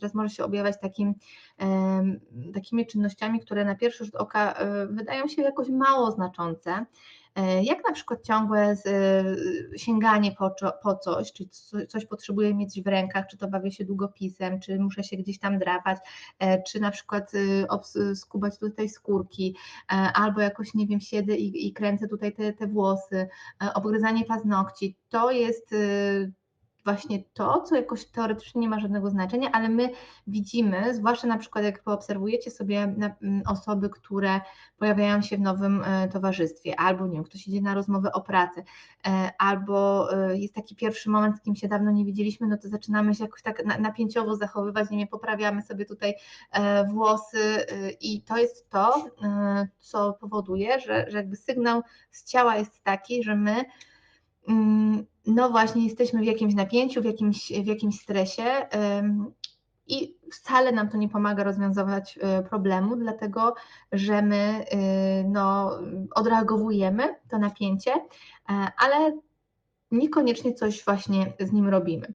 stres może się objawiać takim, takimi czynnościami, które na pierwszy rzut oka e, wydają się jakoś mało znaczące, e, jak na przykład ciągłe e, sięganie po, coś, czy co- coś potrzebuję mieć w rękach, czy to bawię się długopisem, czy muszę się gdzieś tam drapać, czy na przykład skubać tutaj skórki, albo jakoś, nie wiem, siedzę i, i kręcę tutaj te, te włosy, obgryzanie paznokci, to jest właśnie to, co jakoś teoretycznie nie ma żadnego znaczenia, ale my widzimy, zwłaszcza na przykład jak poobserwujecie sobie na, m, osoby, które pojawiają się w nowym e, towarzystwie, albo nie wiem, ktoś idzie na rozmowę o pracy, e, albo e, jest taki pierwszy moment, z kim się dawno nie widzieliśmy, no to zaczynamy się jakoś tak na, napięciowo zachowywać, nie poprawiamy sobie tutaj włosy i to jest to, co powoduje, że, że jakby sygnał z ciała jest taki, że my mm, no właśnie jesteśmy w jakimś napięciu, w jakimś, w jakimś stresie i wcale nam to nie pomaga rozwiązywać y, problemu, dlatego że my y, no, odreagowujemy to napięcie, e, ale niekoniecznie coś właśnie z nim robimy.